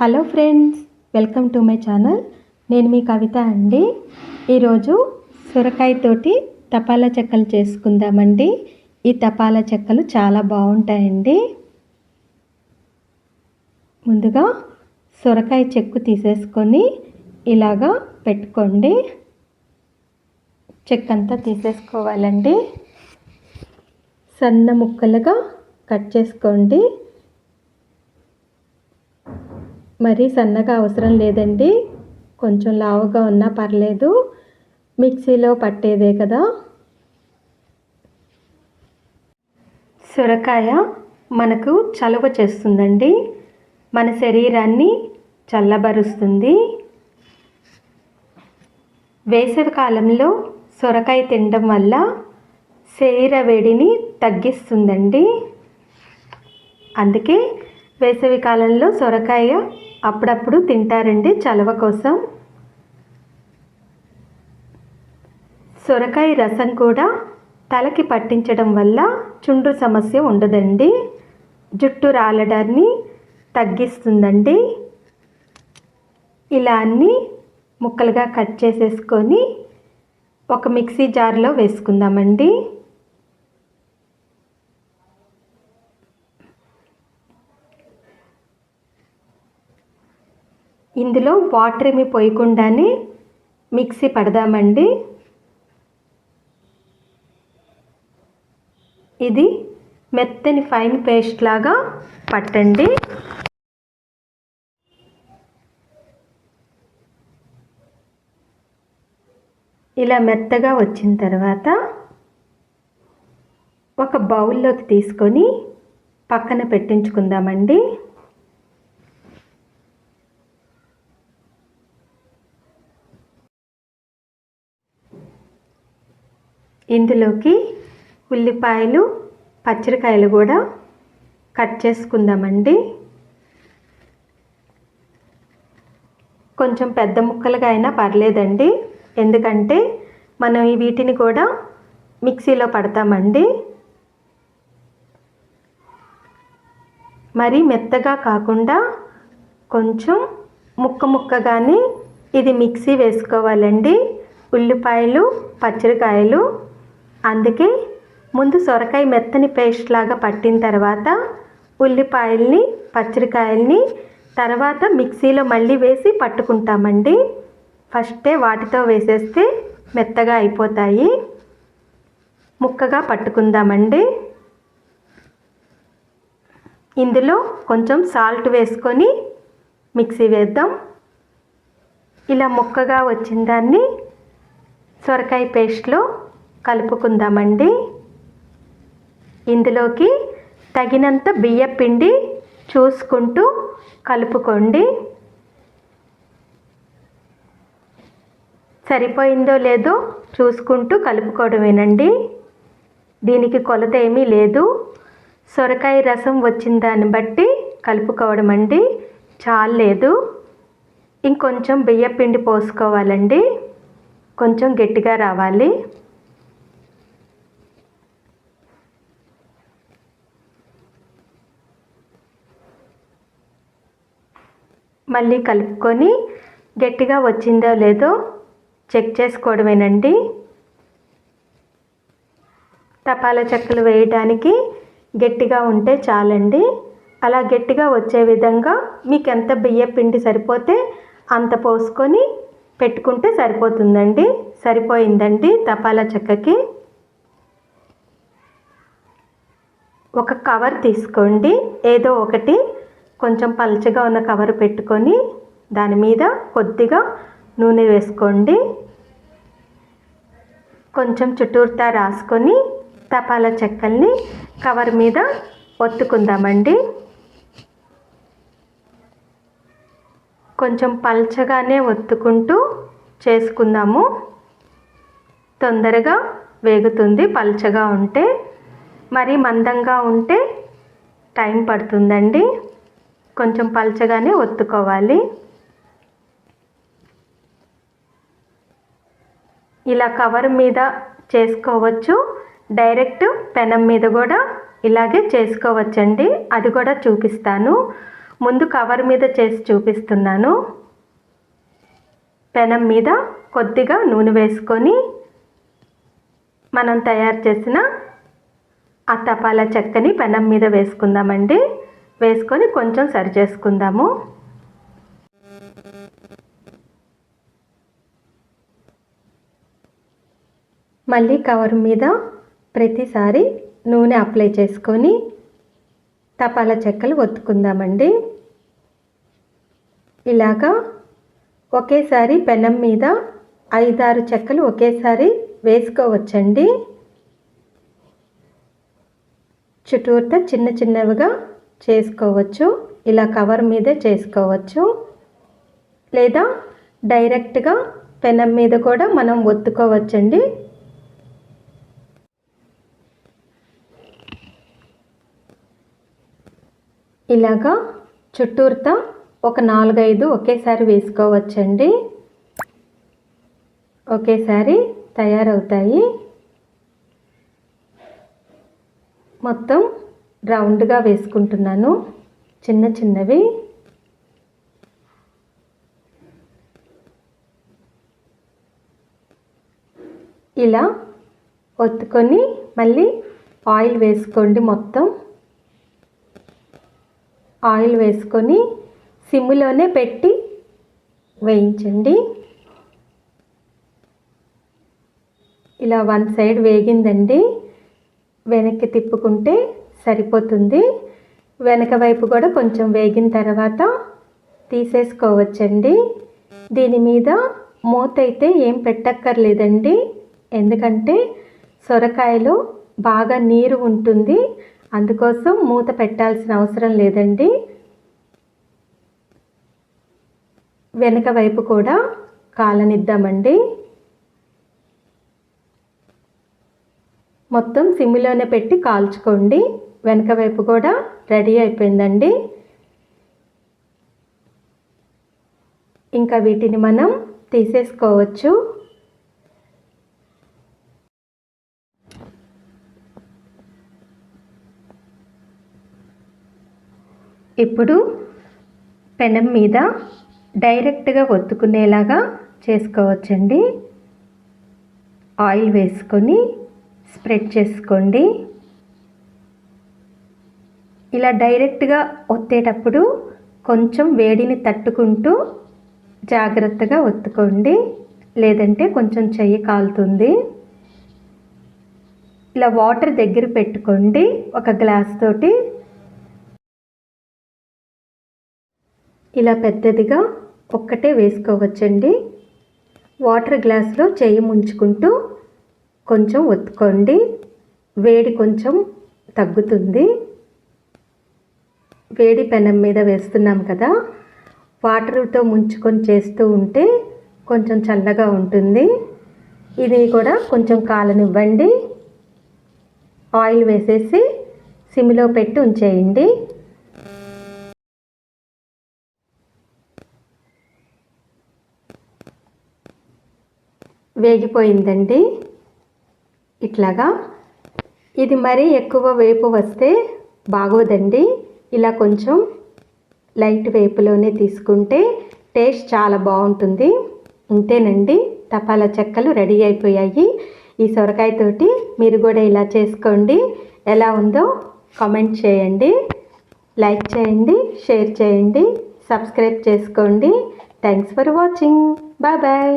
Hello friends welcome to my channel. నేను మీ కవిత అండి. ఈరోజు సొరకాయతోటి తపాలా చెక్కలు చేసుకుందామండి. ఈ తపాలా చెక్కలు చాలా బాగుంటాయండి. ముందుగా సొరకాయ చెక్కు తీసేసుకొని ఇలాగా పెట్టుకోండి. చెక్క అంతా తీసేసుకోవాలండి. సన్న ముక్కలుగా కట్ చేసుకోండి. మరీ సన్నగా అవసరం లేదండి. కొంచెం లావుగా ఉన్నా పర్లేదు. మిక్సీలో పట్టేదే కదా. సొరకాయ మనకు చలువ చేస్తుందండి. మన శరీరాన్ని చల్లబరుస్తుంది. వేసవి కాలంలో సొరకాయ తినడం వల్ల శరీర వేడిని తగ్గిస్తుందండి. అందుకే వేసవి కాలంలో సొరకాయ అప్పుడప్పుడు తింటారండి చలవ కోసం. సొరకాయ రసం కూడా తలకి పట్టించడం వల్ల చుండ్రు సమస్య ఉండదండి. జుట్టు రాలడాన్ని తగ్గిస్తుందండి. ఇలా అన్నీ ముక్కలుగా కట్ చేసేసుకొని ఒక మిక్సీ జార్లో వేసుకుందామండి. ఇందులో వాటర్ ఏమి పోయకుండానే మిక్సీ పడదామండి. ఇది మెత్తని ఫైన్ పేస్ట్ లాగా పట్టండి. ఇలా మెత్తగా వచ్చిన తర్వాత ఒక బౌల్లోకి తీసుకొని పక్కన పెట్టించుకుందామండి. ఇందులోకి ఉల్లిపాయలు పచ్చడికాయలు కూడా కట్ చేసుకుందామండి. కొంచెం పెద్ద ముక్కలుగా అయినా పర్లేదండి. ఎందుకంటే మనం ఈ వీటిని కూడా మిక్సీలో పడతామండి. మరి మెత్తగా కాకుండా కొంచెం ముక్క ముక్కగానే ఇది మిక్సీ వేసుకోవాలండి. ఉల్లిపాయలు పచ్చడికాయలు అందుకే ముందు సొరకాయ మెత్తని పేస్ట్ లాగా పట్టిన తర్వాత ఉల్లిపాయల్ని పచ్చడికాయల్ని తర్వాత మిక్సీలో మళ్ళీ వేసి పట్టుకుంటామండి. ఫస్టే వాటితో వేసేస్తే మెత్తగా అయిపోతాయి. ముక్కగా పట్టుకుందామండి. ఇందులో కొంచెం సాల్ట్ వేసుకొని మిక్సీ వేద్దాం. ఇలా ముక్కగా వచ్చిన దాన్ని సొరకాయ పేస్ట్లో కలుపుకుందామండి. ఇందులోకి తగినంత బియ్య పిండి చూసుకుంటూ కలుపుకోండి. సరిపోయిందో లేదో చూసుకుంటూ కలుపుకోవడమేనండి. దీనికి కొలత ఏమీ లేదు. సొరకాయ రసం వచ్చిన దాన్ని బట్టి కలుపుకోవడం అండి చాలేదు ఇంకొంచెం బియ్య పిండి పోసుకోవాలండి. కొంచెం గట్టిగా రావాలి. మళ్ళీ కలుపుకొని గట్టిగా వచ్చిందో లేదో చెక్ చేసుకోవడమేనండి. తపాలా చెక్కలు వేయడానికి గట్టిగా ఉంటే చాలండి. అలా గట్టిగా వచ్చే విధంగా మీకు ఎంత బియ్య పిండి సరిపోతే అంత పోసుకొని పెట్టుకుంటే సరిపోతుందండి. సరిపోయిందండి తపాలా చెక్కకి. ఒక కవర్ తీసుకోండి. ఏదో ఒకటి కొంచెం పలచగా ఉన్న కవర్ పెట్టుకొని దాని మీద కొద్దిగా నూనె వేసుకోండి. కొంచెం చుట్టూరుతా రాసుకొని తపాలా చెక్కల్ని కవర్ మీద ఒత్తుకుందామండి. కొంచెం పల్చగానే ఒత్తుకుంటూ చేసుకుందాము. తొందరగా వేగుతుంది పల్చగా ఉంటే. మరి మందంగా ఉంటే టైం పడుతుందండి. కొంచెం పల్చగానే ఒత్తుకోవాలి. ఇలా కవర్ మీద చేసుకోవచ్చు. డైరెక్ట్ పెనం మీద కూడా ఇలాగే చేసుకోవచ్చండి. అది కూడా చూపిస్తాను. ముందు కవర్ మీద చేసి చూపిస్తున్నాను. పెనం మీద కొద్దిగా నూనె వేసుకొని మనం తయారు చేసిన ఆ తపాలా చెక్కని పెనం మీద వేసుకుందామండి. వేసుకొని కొంచెం సరి చేసుకుందాము. మళ్ళీ కవర్ మీద ప్రతిసారి నూనె అప్లై చేసుకొని తపాలా చెక్కలు ఒత్తుకుందామండి. ఇలాగా ఒకేసారి పెనం మీద ఐదారు చెక్కలు ఒకేసారి వేసుకోవచ్చండి. చుట్టూర్త చిన్న చిన్నవిగా చేసుకోవచ్చు. ఇలా కవర్ మీదే చేసుకోవచ్చు. లేదా డైరెక్ట్గా పెనం మీద కూడా మనం ఒత్తుకోవచ్చండి. ఇలాగా చుట్టూర్త ఒక నాలుగైదు ఒకేసారి వేసుకోవచ్చండి. ఒకేసారి తయారవుతాయి. మొత్తం రౌండ్గా వేసుకుంటున్నాను. చిన్న చిన్నవి. ఇలా ఒత్తుకొని మళ్ళీ ఆయిల్ వేసుకోండి మొత్తం. ఆయిల్ వేసుకొని సిమ్లోనే పెట్టి వేయించండి. ఇలా వన్ సైడ్ వేగిందండి. వెనక్కి తిప్పుకుంటే సరిపోతుంది. వెనక వైపు కూడా కొంచెం వేగిన తర్వాత తీసేసుకోవచ్చండి. దీని మీద మూత అయితే ఏం పెట్టక్కర్లేదండి. ఎందుకంటే సొరకాయలో బాగా నీరు ఉంటుంది. అందుకోసం మూత పెట్టాల్సిన అవసరం లేదండి. వెనక వైపు కూడా కాలనిద్దామండి. మొత్తం సిమ్లోనే పెట్టి కాల్చుకోండి. వెనక వైపు కూడా రెడీ అయిపోయిందండి. ఇంకా వీటిని మనం తీసేసుకోవచ్చు. ఇప్పుడు పెనం మీద డైరెక్ట్గా ఒత్తుకునేలాగా చేసుకోవచ్చండి. ఆయిల్ వేసుకొని స్ప్రెడ్ చేసుకోండి. ఇలా డైరెక్ట్గా ఒత్తేటప్పుడు కొంచెం వేడిని తట్టుకుంటూ జాగ్రత్తగా ఒత్తుకోండి. లేదంటే కొంచెం చెయ్యి కాలుతుంది. ఇలా వాటర్ దగ్గర పెట్టుకోండి. ఒక గ్లాస్ తోటి. ఇలా పెద్దదిగా ఒక్కటే వేసుకోవచ్చండి. వాటర్ గ్లాస్లో చేయి ముంచుకుంటూ కొంచెం ఒత్తుకోండి. వేడి కొంచెం తగ్గుతుంది. వేడి పెనం మీద వేస్తున్నాం కదా వాటర్తో ముంచుకొని చేస్తూ ఉంటే కొంచెం చల్లగా ఉంటుంది. ఇది కూడా కొంచెం కాలనివ్వండి. ఆయిల్ వేసేసి సిమ్లో పెట్టి ఉంచేయండి. వేగిపోయిందండి. ఇట్లాగా. ఇది మరీ ఎక్కువ వేపు వస్తే బాగోదండి. ఇలా కొంచెం లైట్ వేపులోనే తీసుకుంటే టేస్ట్ చాలా బాగుంటుంది. ఇంతేనండి. తపాలా చెక్కలు రెడీ అయిపోయాయి. ఈ సొరకాయతోటి మీరు కూడా ఇలా చేసుకోండి. ఎలా ఉందో కామెంట్ చేయండి. లైక్ చేయండి షేర్ చేయండి సబ్స్క్రైబ్ చేసుకోండి. Thanks for watching. Bye bye.